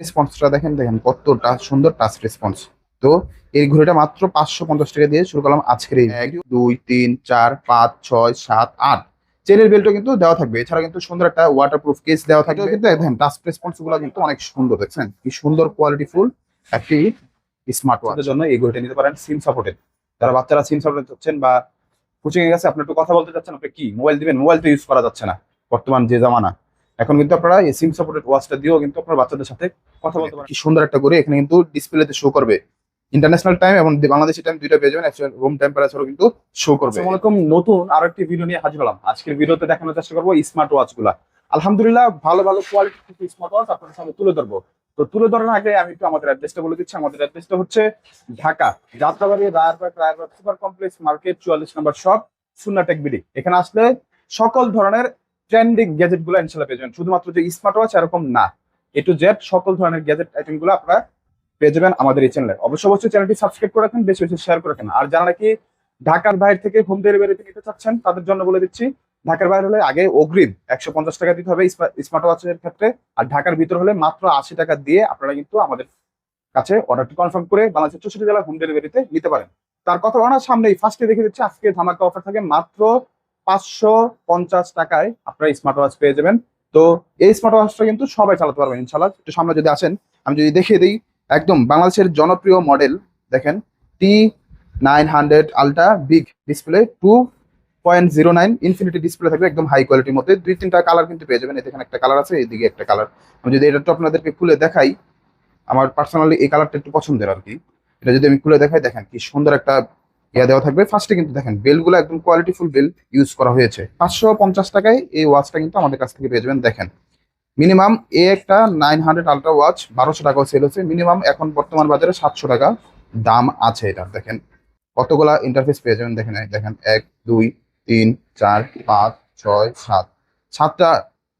রেসপন্সটা দেখেন দেখেন কতটা সুন্দর টাচ রেসপন্স তো এই ঘড়িটা মাত্র পাঁচশো পঞ্চাশ টাকা দিয়ে শুরু করলাম আজকের এই এক দুই তিন চার পাঁচ ছয় সাত আট। চেনের বেল্টও কিন্তু দেওয়া থাকবে। এছাড়া কিন্তু সুন্দর একটা ওয়াটারপ্রুফ কেস দেওয়া থাকবে। কিন্তু দেখেন টাচ রেসপন্সগুলো কিন্তু অনেক সুন্দর দেখছেন? কি সুন্দর কোয়ালিটি ফুল একটি স্মার্ট ওয়াচের জন্য এই ঘড়িটা নিতে পারেন সিম সাপোর্টেড যারা বাচ্চারা সিম সাপোর্টেড হচ্ছেন বা কোচিং এ গেছে আপনি একটু কথা বলতে চাচ্ছেন আপনি কি? মোবাইল দিবেন? মোবাইল তো ইউজ করা যাচ্ছে না। বর্তমান যে জামানা। এখন কিন্তু আপনারা এই সিম সাপোর্টেড ওয়াচটা দিয়েও কিন্তু আপনার বাচ্চাদের সাথে কথা বলতে পারেন। কি সুন্দর একটা করে এখানে কিন্তু ডিসপ্লেতে শো করবে। ইন্টারন্যাশনাল টাইম এবং বাংলাদেশি টাইম দুইটা পেয়ে যাবেন রুম টেম্পারেচারও কিন্তু শো করবে। আসসালামু আলাইকুম নতুন আরও একটি ভিডিও নিয়ে হাজির হলাম। আজকের ভিডিওতে দেখানোর চেষ্টা করব স্মার্ট ওয়াচগুলা আলহামদুলিল্লাহ ভালো ভালো কোয়ালিটি স্মার্ট ওয়াচ আপনাদের সামনে তুলে ধরবো। তো তুলে ধরার আগে আমি একটু আমাদের অ্যাড্রেসটা বলে দিচ্ছি। আমাদের অ্যাড্রেসটা হচ্ছে Dhaka Jatrabari Rayerbag Rayerbag super complex market চুয়াল্লিশ নম্বর শপ সুন্নাটেক বিডি এখানে আসলে সকল ধরনের ট্রেন্ডিং গ্যাজেটগুলো ইনশাল্লাহ পেয়ে যাবেন। শুধুমাত্র যে স্মার্ট ওয়াচ এরকম না। এ টু জেড সকল ধরনের গ্যাজেট আইটেমগুলো আপনারা পেয়ে যাবেন আমাদের এই চ্যানেলে অবশ্যই অবশ্যই চ্যানেলটি সাবস্ক্রাইব করে রাখেন, বেশি বেশি শেয়ার করে রাখেন। আর যারা নাকি ঢাকার বাইরে থেকে হোম ডেলিভারিতে নিতে চাচ্ছেন, তাদের জন্য বলে দিচ্ছি, ঢাকার বাইরে হলে আগে অগ্রিম একশো পঞ্চাশ টাকা দিতে হবে স্মার্ট ওয়াচের ক্ষেত্রে। আর ঢাকার ভিতর হলে মাত্র আশি টাকা দিয়ে আপনারা কিন্তু আমাদের কাছে অর্ডারটি কনফার্ম করে বাংলাদেশের চৌষট্টি জেলা হোম ডেলিভারিতে নিতে পারেন। তার কথা বলা সামনেই ফার্স্টে দেখে দিচ্ছি, আজকে ধামাকা অফার থাকে মাত্র পাঁচশো পঞ্চাশ টাকায় আপনারা স্মার্ট ওয়াচ পেয়ে যাবেন। তো এই স্মার্ট ওয়াচটা কিন্তু সবাই চালাতে পারবেন ইনশাল্লাহ একটু সামনে যদি আসেন, আমি যদি দেখিয়ে দিই, একদম বাংলাদেশের জনপ্রিয় মডেল দেখেন T nine hundred ultra big display two point zero nine infinity display থাকবে, একদম হাই কোয়ালিটির মধ্যে। দুই, তিনটা কালার কিন্তু পেয়ে যাবেন। এখানে একটা কালার আছে এইদিকে একটা কালার আমি যদি এটা একটু আপনাদেরকে খুলে দেখাই, আমার পার্সোনালি এই কালারটা একটু পছন্দের আর কি। এটা যদি আমি খুলে দেখাই, দেখেন কি সুন্দর একটা ইয়া দেওয়া থাকবে। ফার্স্টে কিন্তু দেখেন, বেলগুলো একদম কোয়ালিটিফুল বেল ইউজ করা হয়েছে। পাঁচশো পঞ্চাশ টাকায় এই ওয়াচটা কিন্তু আমাদের কাছ থেকে পেয়ে যাবেন। দেখেন মিনিমাম এ একটা নাইন হান্ড্রেড আলট্রা ওয়াচ বারোশো টাকাও সেল হচ্ছে। মিনিমাম এখন বর্তমান বাজারে সাতশো টাকা দাম আছে এটা। দেখেন, কতগুলা ইন্টারফেস পেয়ে যাবেন দেখেন দেখেন, এক, দুই, তিন, চার, পাঁচ, ছয়, সাত। সাতটা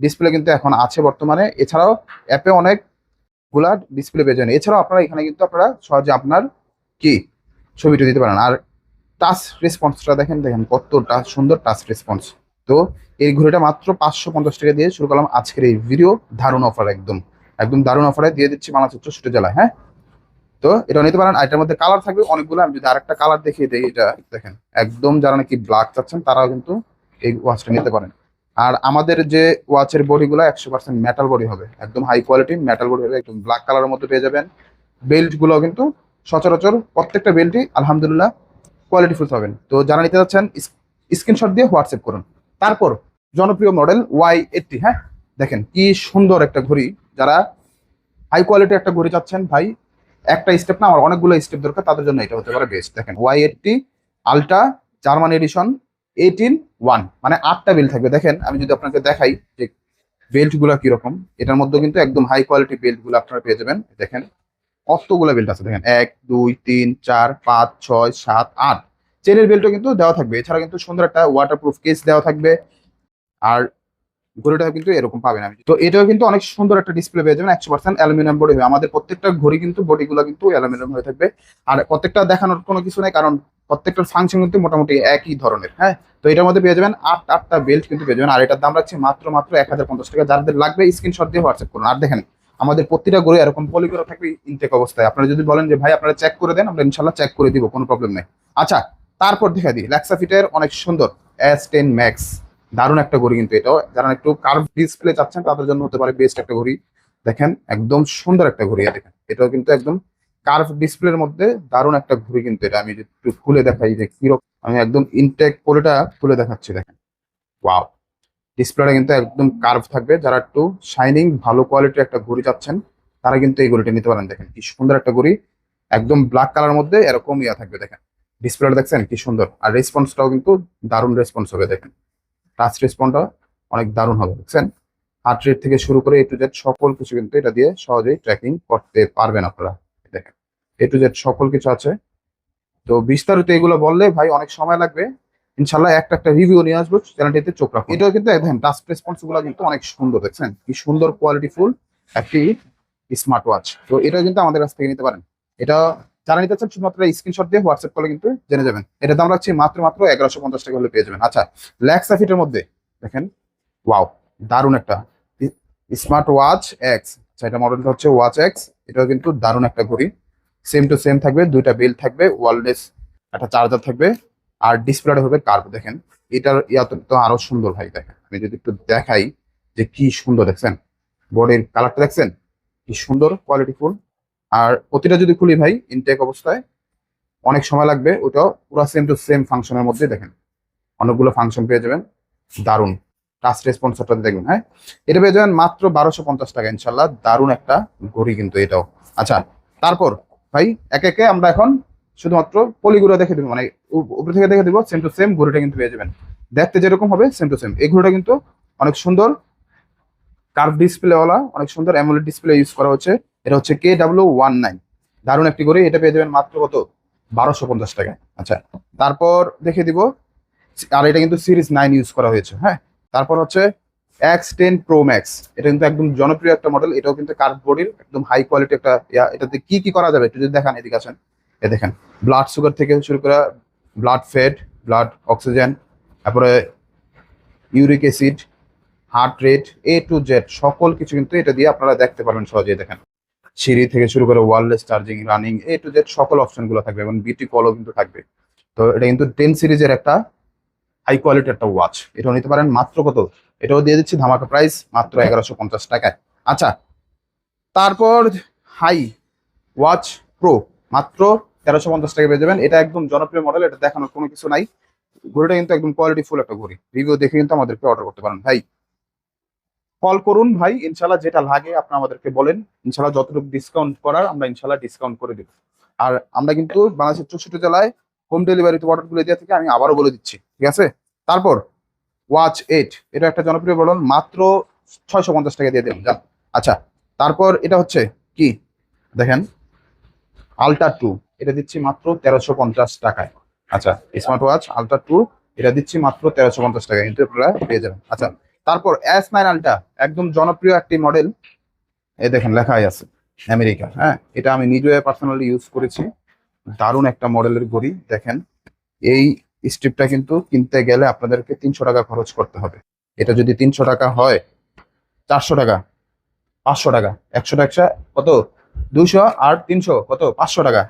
ডিসপ্লে কিন্তু এখন আছে বর্তমানে। এছাড়াও অ্যাপে অনেকগুলা ডিসপ্লে পেয়ে যাবেন। এছাড়াও আপনারা এখানে কিন্তু আপনারা সহজে আপনার কি ছবিটা দিতে পারেন। আর টাচ রেসপন্সটা দেখেন দেখেন কতটা সুন্দর টাচ রেসপন্স তো এই ঘড়িটা মাত্র পাঁচশো পঞ্চাশ টাকা দিয়ে শুরু করলাম আজকের এই ভিডিও দারুণ অফার একদম। একদম দারুণ অফারে দিয়ে দিচ্ছি বাংলাদেশের চৌষট্টি জেলায় হ্যাঁ? তো এটা নিতে পারেন এটার মধ্যে কালার থাকবে অনেকগুলো, আমি যদি আরেকটা কালার দেখিয়ে দিই, এটা দেখেন, একদম যারা নাকি ব্ল্যাক চাচ্ছেন, তারাও কিন্তু এই ওয়াচটা নিতে পারেন। আর আমাদের যে ওয়াচের বডিগুলো একশো পার্সেন্ট মেটাল বডি হবে, একদম হাই কোয়ালিটি মেটাল বডি হবে একদম ব্ল্যাক কালারের মধ্যে পেয়ে যাবেন। বেল্টগুলো কিন্তু সচরাচর প্রত্যেকটা বেল্টই আলহামদুলিল্লাহ কোয়ালিটিফুল পাবেন। তো যারা নিতে যাচ্ছেন স্ক্রিনশট দিয়ে হোয়াটসঅ্যাপ করুন। তারপর জনপ্রিয় মডেল ওয়াই এইটটি হ্যাঁ? দেখেন কি সুন্দর একটা ঘড়ি। যারা হাই কোয়ালিটি একটা ঘড়ি চাচ্ছেন, ভাই, একটা স্টেপ না আমার অনেকগুলো স্টেপ দরকার, তাদের জন্য এটা হতে পারে বেস্ট দেখেন Y eighty ultra German edition eighteen one মানে আটটা বেল্ট থাকবে। দেখেন, আমি যদি আপনাকে দেখাই যে বেল্টগুলো কীরকম, এটার মধ্যে কিন্তু একদম হাই কোয়ালিটি বেল্টগুলো আপনারা পেয়ে যাবেন। দেখেন কতগুলো বেল্ট আছে দেখেন? এক, দুই, তিন, চার, পাঁচ, ছয়, সাত, আট। চেনের বেল্টও কিন্তু দেওয়া থাকবে। এছাড়া কিন্তু সুন্দর একটা ওয়াটারপ্রুফ কেস দেওয়া থাকবে। আর ঘড়িটা কিন্তু এরকম পাবেন আমি তো এটাও কিন্তু অনেক সুন্দর একটা ডিসপ্লে পেয়ে যাবেন। একশো পার্সেন্ট অ্যালুমিনিয়াম বডি হবে। আমাদের প্রত্যেকটা ঘড়ি কিন্তু বডিগুলো কিন্তু অ্যালুমিনিয়াম হয়ে থাকবে। আর প্রত্যেকটা দেখানোর কোনো কিছু নেই, কারণ প্রত্যেকটার ফাংশন কিন্তু মোটামুটি একই ধরনের হ্যাঁ? তো এটার মধ্যে পেয়ে যাবেন আট, আটটা বেল্ট কিন্তু পেয়ে যাবেন। আর এটার দাম রাখছি মাত্র মাত্র এক হাজার পঞ্চাশ টাকা। যাদের লাগবে স্ক্রিনশট দিয়ে হোয়াটসঅ্যাপ করুন। আর দেখেন আমাদের প্রতিটা গড়ে এরকম পলি করা থাকবে ইনটেক অবস্থায়। আপনারা যদি বলেন যে, ভাই, আপনারা চেক করে দেন, আমরা ইনশাল্লাহ চেক করে দিব, কোনো প্রবলেম নেই। আচ্ছা তারপর দেখা দিই। ল্যাক্সা ফিটের অনেক সুন্দর এস টেন ম্যাক্স দারুণ একটা ঘড়ি কিন্তু এটাও। যারা একটু কার্ভ ডিসপ্লে চাচ্ছেন, তাদের জন্য হতে পারে বেস্ট একটা ঘড়ি দেখেন, একদম সুন্দর একটা ঘড়ি দেখেন এটাও কিন্তু একদম কার্ভ ডিসপ্লের মধ্যে দারুণ একটা ঘড়ি কিন্তু এটা। আমি একটু খুলে দেখাই যে কীরকম আমি একদম ইনটেক পলিটা খুলে দেখাচ্ছি, দেখেন। ওয়াও ডিসপ্লেটা কিন্তু একদম কার্ভ থাকবে। যারা একটু শাইনিং ভালো কোয়ালিটির একটা ঘড়ি চাচ্ছেন, তারা কিন্তু এই ঘড়িটা নিতে পারেন। দেখেন কি সুন্দর একটা ঘড়ি। একদম ব্ল্যাক কালার মধ্যে এরকম ইয়া থাকবে, দেখেন। ডিসপ্লেটা দেখছেন? কি সুন্দর। আর রেসপন্সটাও কিন্তু দারুণ রেসপন্স হবে, দেখেন। টাচ রেসপন্সটা অনেক দারুণ হবে, দেখছেন? হার্ট রেট থেকে শুরু করে এ টু জেড সকল কিছু কিন্তু এটা দিয়ে সহজেই ট্র্যাকিং করতে পারবেন আপনারা, দেখেন। এ টু জেড সকল কিছু আছে। তো বিস্তারিত এগুলো বললে ভাই অনেক সময় লাগবে। ইনশাল্লাহ একটা একটা রিভিউ নিয়ে আসব চ্যানেলটিতে চোখ রাখুন। এটাও কিন্তু, দেখেন টাচ রেসপন্সগুলো কিন্তু অনেক সুন্দর, দেখছেন? কি সুন্দর কোয়ালিটি ফুল একটি স্মার্ট ওয়াচ তো এটা কিন্তু আমাদের কাছ থেকে নিতে পারেন। এটা যারা নিতে চান, শুধুমাত্র স্ক্রিনশট দিয়ে হোয়াটসঅ্যাপ করলে কিন্তু জেনে যাবেন। এটা দাম রাখছি মাত্র মাত্র এগারোশো পঞ্চাশ টাকা হলে পেয়ে যাবেন। আচ্ছা ল্যাক্স ফিটের মধ্যে, দেখেন ওয়াও দারুণ একটা স্মার্ট ওয়াচ এক্স এটা মডেলটা হচ্ছে ওয়াচ এক্স এটাও কিন্তু দারুণ একটা ঘড়ি। সেম টু সেম থাকবে, দুইটা বেল থাকবে ওয়ারলেস একটা চার্জার থাকবে। আর ডিসপ্লেটা হবে কার্ভ দেখেন। এটার ইয়াত তো আরও সুন্দর ভাই, দেখেন। আমি যদি একটু দেখাই যে কি সুন্দর, দেখছেন? বডির কালারটা দেখছেন? কি সুন্দর কোয়ালিটিফুল আর প্রতিটা যদি খুলি ভাই ইনটেক অবস্থায় অনেক সময় লাগবে, ওটাও পুরো সেম টু সেম ফাংশনের মধ্যে দেখেন। অনেকগুলো ফাংশন পেয়ে যাবেন। দারুণ। টাচ রেসপন্সরটা দেখবেন হ্যাঁ? এটা পেয়ে যাবেন মাত্র বারোশো পঞ্চাশ টাকা ইনশাল্লাহ দারুণ একটা ঘড়ি কিন্তু এটাও। আচ্ছা তারপর ভাই, একে একে আমরা এখন শুধুমাত্র পলিগুলো দেখে দিব মানে উপরে থেকে দেখে দিব সেম টু সেম ঘড়িটা কিন্তু পেয়ে যাবেন। দেখতে যেরকম হবে সেম টু সেম এই ঘড়িটা কিন্তু অনেক সুন্দর কার্ভ ডিসপ্লেওয়ালা অনেক সুন্দর অ্যামোলেড ডিসপ্লে ইউজ করা হচ্ছে। এটা হচ্ছে কে ডাব্লিউ ওয়ান নাইন দারুণ একটি ঘড়ি এটা পেয়ে যাবেন মাত্র কত? বারোশো পঞ্চাশ টাকায়। আচ্ছা তারপর দেখে দিব, আর এটা কিন্তু সিরিজ নাইন ইউজ করা হয়েছে হ্যাঁ? তারপর হচ্ছে এক্স টেন প্রো ম্যাক্স এটা কিন্তু একদম জনপ্রিয় একটা মডেল এটাও কিন্তু কার্ভ বডির একদম হাই কোয়ালিটি একটা এটাতে কি কি করা যাবে একটু যদি দেখান এদিকে আসেন। এ দেখেন ব্লাড সুগার থেকে শুরু করে ব্লাড ফ্যাট ব্লাড অক্সিজেন তারপরে uric acid heart rate A to Z সকল কিছু কিন্তু এটা দিয়ে আপনারা দেখতে পারবেন সহজেই, দেখেন। সিঁড়ি থেকে শুরু করে wireless charging running A to Z সকল অপশনগুলো থাকবে এবং বিটি কলও কিন্তু থাকবে। তো এটা কিন্তু টেন সিরিজের একটা হাই কোয়ালিটি একটা ওয়াচ এটাও নিতে পারেন মাত্র কত? এটাও দিয়ে দিচ্ছি ধামাকা প্রাইস মাত্র এগারোশো পঞ্চাশ টাকায়। আচ্ছা তারপর হাই ওয়াচ প্রো মাত্র তেরোশো পঞ্চাশ টাকা পেয়ে যাবেন। এটা একদম জনপ্রিয় মডেল এটা দেখানোর কোনো কিছু নাই। ঘড়িটা কিন্তু একদম কোয়ালিটি ফুল একটা ঘড়ি। রিভিউ দেখে কিন্তু আমাদেরকে অর্ডার করতে পারেন। ভাই কল করুন ভাই ইনশাল্লাহ যেটা লাগে আপনি আমাদেরকে বলেন। ইনশাল্লাহ যতটুকু ডিসকাউন্ট করার, আমরা ইনশাল্লাহ ডিসকাউন্ট করে দেব। আর আমরা কিন্তু বাংলাদেশের চৌষট্টি জেলায় হোম ডেলিভারিতে অর্ডারগুলো দিয়ে থেকে আমি আবারও বলে দিচ্ছি, ঠিক আছে? তারপর ওয়াচ এইট এটা একটা জনপ্রিয় মডেল মাত্র ছয়শো পঞ্চাশ টাকা দিয়ে দেবেন, যান। আচ্ছা তারপর এটা হচ্ছে কি? দেখেন আলট্রা টু এটা দিচ্ছি মাত্র তেরোশো পঞ্চাশ টাকায়। আচ্ছা স্মার্ট ওয়াচ আলট্রা টু এটা দিচ্ছি মাত্র তেরোশো পঞ্চাশ টাকায়। কিন্তু আপনারা পেয়ে যাবেন। আচ্ছা তারপর এস নাইন আলট্রা একদম জনপ্রিয় একটি মডেল এ দেখেন, লেখাই আছে আমেরিকা হ্যাঁ? এটা আমি নিজে পার্সোনালি ইউজ করেছি। দারুণ একটা মডেলের ঘড়ি, দেখেন। এই স্ট্রিপটা কিন্তু কিনতে গেলে আপনাদেরকে তিনশো টাকা খরচ করতে হবে। এটা যদি তিনশো টাকা হয়, চারশো টাকা, পাঁচশো টাকা, একশো টাকা, কত? দুইশো আর তিনশো, কত? পাঁচশো টাকা।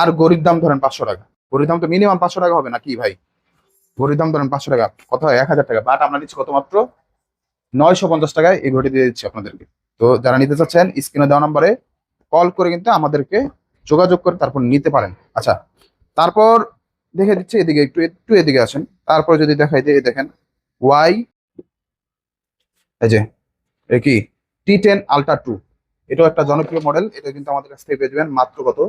আর গরিব দাম ধরেন পাঁচশো টাকা। গরিব দাম তো মিনিমাম পাঁচশো টাকা হবে না, কি ভাই? গরিব দাম ধরেন পাঁচশো টাকা, কত? হয় এক হাজার টাকা। বাট আমরা নিচ্ছি কত মাত্র? নয়শো পঞ্চাশ টাকায় এই ঘড়ি দিয়ে দিচ্ছি আপনাদেরকে। তো যারা নিতে চাচ্ছেন স্ক্রিনে দেওয়া নম্বরে কল করে কিন্তু আমাদেরকে যোগাযোগ করে তারপর নিতে পারেন। আচ্ছা তারপর দেখে দিচ্ছে এদিকে, একটু একটু এদিকে আসেন। তারপর যদি দেখাই যে দেখেন ওয়াই এই যে কি? টি টেন আলট্রা টু এটাও একটা জনপ্রিয় মডেল এটা কিন্তু আমাদের কাছ থেকে পেয়ে যাবেন মাত্র কত?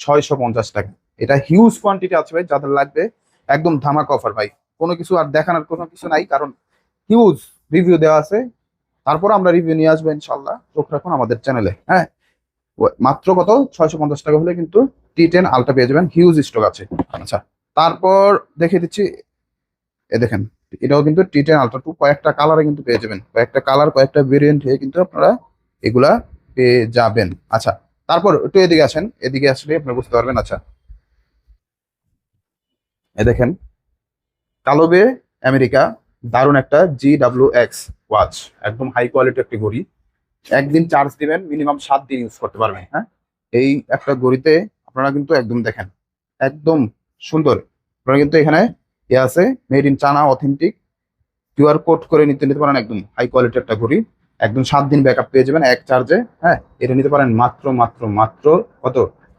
ছয়শো পঞ্চাশ টাকা। এটা হিউজ কোয়ান্টিটি আছে ভাই, যাদের লাগবে একদম ধামাক অফার ভাই। কোনো কিছু আর দেখানোর কোনো কিছু নাই, কারণ হিউজ রিভিউ দেওয়া আছে। তারপর আমরা রিভিউ নিয়ে আসব ইনশাল্লাহ চোখ রাখুন আমাদের চ্যানেলে হ্যাঁ? মাত্র কত? ছয়শো পঞ্চাশ টাকা হলে কিন্তু টি টেন আলট্রা পেয়ে যাবেন। হিউজ স্টক আছে। আচ্ছা তারপর দেখে দিচ্ছি। এ দেখেন, এটাও কিন্তু টি টেন আলট্রা টু কয়েকটা কালারে কিন্তু পেয়ে যাবেন। কয়েকটা কালার কয়েকটা ভেরিয়েন্ট হয়ে কিন্তু আপনারা এগুলা পেয়ে যাবেন। আচ্ছা তারপর একটু এদিকে আসেন, এদিকে আসলে আপনারা বুঝতে পারবেন আচ্ছা। এ দেখেন, কালোবে আমেরিকা, দারুণ একটা জি ডাব্লিউ এক্স ওয়াচ, একদম হাই কোয়ালিটি একটি ঘড়ি। একদিন চার্জ দিবেন মিনিমাম সাত দিন ইউজ করতে পারবেন হ্যাঁ? এই একটা ঘড়িতে আপনারা কিন্তু একদম দেখেন, একদম সুন্দর। আপনারা কিন্তু এখানে এ আছে made in China authentic QR code করে নিতে নিতে পারেন একদম হাই কোয়ালিটি একটা ঘড়ি। একদম সাত দিন ব্যাকআপ পেয়ে যাবেন, এক চার্জে হ্যাঁ? এটা নিতে পারেন মাত্র মাত্র মাত্র কত?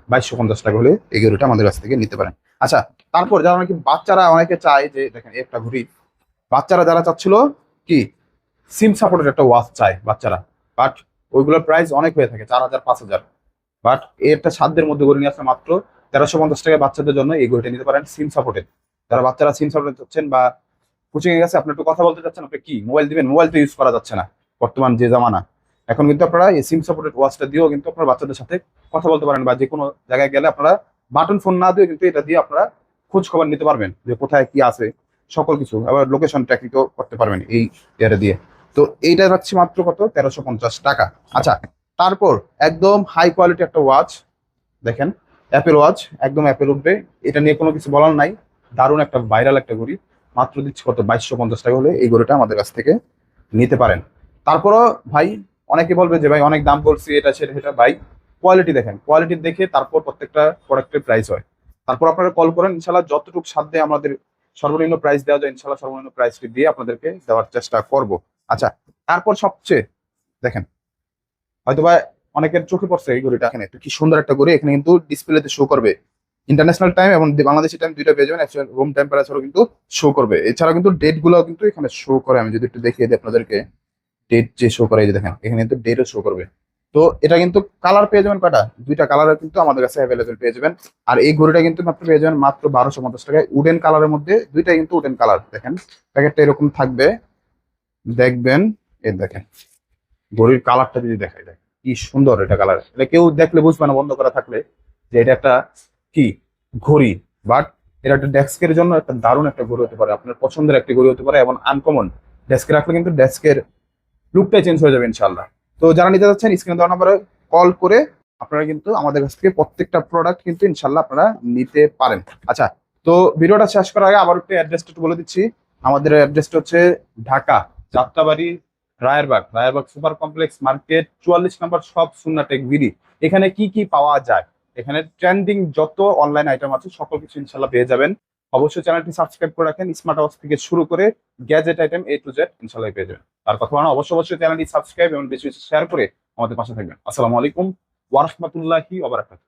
বাইশশো পঞ্চাশ টাকা হলে এই ঘড়িটা আমাদের কাছ থেকে নিতে পারেন। আচ্ছা তারপর যারা নাকি বাচ্চারা অনেকে চায় যে, দেখেন একটা ঘড়ি। বাচ্চারা যারা চাচ্ছিল কি? সিম সাপোর্টের একটা ওয়াচ চায় বাচ্চারা। বাট ওইগুলোর প্রাইস অনেক হয়ে থাকে, চার হাজার, পাঁচ হাজার। বাট একটা সাধ্যের মধ্যে ঘড়ি নিয়ে আসলে মাত্র তেরোশো পঞ্চাশ টাকা বাচ্চাদের জন্য এই ঘড়িটা নিতে পারেন সিম সাপোর্টেড যারা বাচ্চারা সিম সাপোর্ট চাচ্ছেন বা কোচিং এ গেছে, আপনি একটু কথা বলতে চাচ্ছেন, আপনি কি? মোবাইল দিবেন মোবাইল তো ইউজ করা যাচ্ছে না। বর্তমান যে জামানা। এখন কিন্তু আপনারা এই সিম সাপোর্টেড ওয়াচটা দিয়েও কিন্তু আপনার বাচ্চাদের সাথে কথা বলতে পারেন বা যে কোনো জায়গায় গেলে আপনারা বাটন ফোন না দিয়ে কিন্তু এটা দিয়ে আপনারা খোঁজ খবর নিতে পারবেন যে কোথায় কি আছে, সকল কিছু। আবার লোকেশন ট্র্যাকিংও করতে পারবেন এই ইয়ারে দিয়ে। তো এইটা রাখছি মাত্র কত? তেরোশো পঞ্চাশ টাকা। আচ্ছা তারপর একদম হাই কোয়ালিটি একটা ওয়াচ দেখেন অ্যাপেল ওয়াচ একদম অ্যাপেল উঠবে। এটা নিয়ে কোনো কিছু বলার নাই। দারুণ একটা ভাইরাল একটা ঘড়ি। মাত্র দিচ্ছি কত? বাইশশো পঞ্চাশ টাকা হলে এই ঘড়িটা আমাদের কাছ থেকে নিতে পারেন। তারপরও ভাই, অনেকে বলবে যে ভাই, অনেক দাম বলছি, এটা সেটা সেটা। ভাই কোয়ালিটি দেখেন কোয়ালিটি দেখে তারপর প্রত্যেকটা প্রোডাক্টের প্রাইস হয়। তারপর আপনারা কল করেন ইনশাল্লাহ যতটুকু সাধ্যে আমাদের সর্বনিম্ন প্রাইস দেওয়া যায় ইনশাল্লাহ সর্বনিম্ন প্রাইসটি দিয়ে আপনাদেরকে দেওয়ার চেষ্টা করব। আচ্ছা তারপর সবচেয়ে, দেখেন হয়তোবা অনেকের চোখে পড়ছে এই ঘড়িটা। এখানে কি সুন্দর একটা ঘড়ি, এখানে কিন্তু ডিসপ্লেতে শো করবে। ইন্টারন্যাশনাল টাইম এবং বাংলাদেশি টাইম দুইটা পেয়ে যাবেন রুম টেম্পারেচারও কিন্তু শো করবে। এছাড়া কিন্তু ডেটগুলো কিন্তু এখানে শো করে। আমি যদি একটু দেখিয়ে দিই আপনাদেরকে। ডেট যে শো করে যে দেখেন, এখানে কিন্তু ডেটও শো করবে। তো এটা কিন্তু কালার পেয়ে যাবেন কয়টা? দুইটা কালার কিন্তু আমাদের কাছে অ্যাভেলেবেল পেয়ে যাবেন। আর এই ঘড়িটা কিন্তু মাত্র পেয়ে যাবেন মাত্র বারোশো পঞ্চাশ টাকায়। উডেন কালারের মধ্যে দুইটা কিন্তু উডেন কালার দেখেন। প্যাকেটটা এরকম থাকবে। দেখবেন, এই দেখেন, ঘড়ির কালারটা যদি দেখ, কি সুন্দর এটা কালার এটা কেউ দেখলে বুঝবে না, বন্ধ করা থাকলে, যে এটা একটা কি? ঘড়ি। বাট এটা একটা ডেস্কের জন্য একটা দারুণ একটা ঘড়ি হতে পারে। আপনার পছন্দের একটা ঘড়ি হতে পারে এবং আনকমন ডেস্কে রাখলে কিন্তু ডেস্কের লুকটাই চেঞ্জ হয়ে যাবে ইনশাল্লাহ তো যারা নিতে চাচ্ছেন স্ক্রিনে দেওয়া নাম্বারে কল করে আপনারা কিন্তু আমাদের কাছ থেকে প্রত্যেকটা প্রোডাক্ট কিন্তু ইনশাল্লাহ আপনারা নিতে পারেন। আচ্ছা তো ভিডিওটা শেষ করার আগে আবার একটু অ্যাড্রেসটা একটু বলে দিচ্ছি। আমাদের অ্যাড্রেসটা হচ্ছে Dhaka, Jatrabari, Rayerbag. Rayerbag super complex market, চুয়াল্লিশ নম্বর সব সুন্নাটেক বিডি এখানে কি কি পাওয়া যায়? এখানে ট্রেন্ডিং যত অনলাইন আইটেম আছে, সকল কিছু ইনশাল্লাহ পেয়ে যাবেন। অবশ্যই চ্যানেলটি সাবস্ক্রাইব করে রাখেন। স্মার্ট ওয়াচ থেকে শুরু করে gadget item A to Z ইনশাল্লাহ পেয়ে যাবেন। আর কথা বলা অবশ্যই অবশ্যই চ্যানেলটি সাবস্ক্রাইব এবং বেশি বেশি শেয়ার করে আমাদের পাশে থাকবেন। আসসালামু আলাইকুম ওয়ারহমতুল্লাহি ওবরাকাতুহু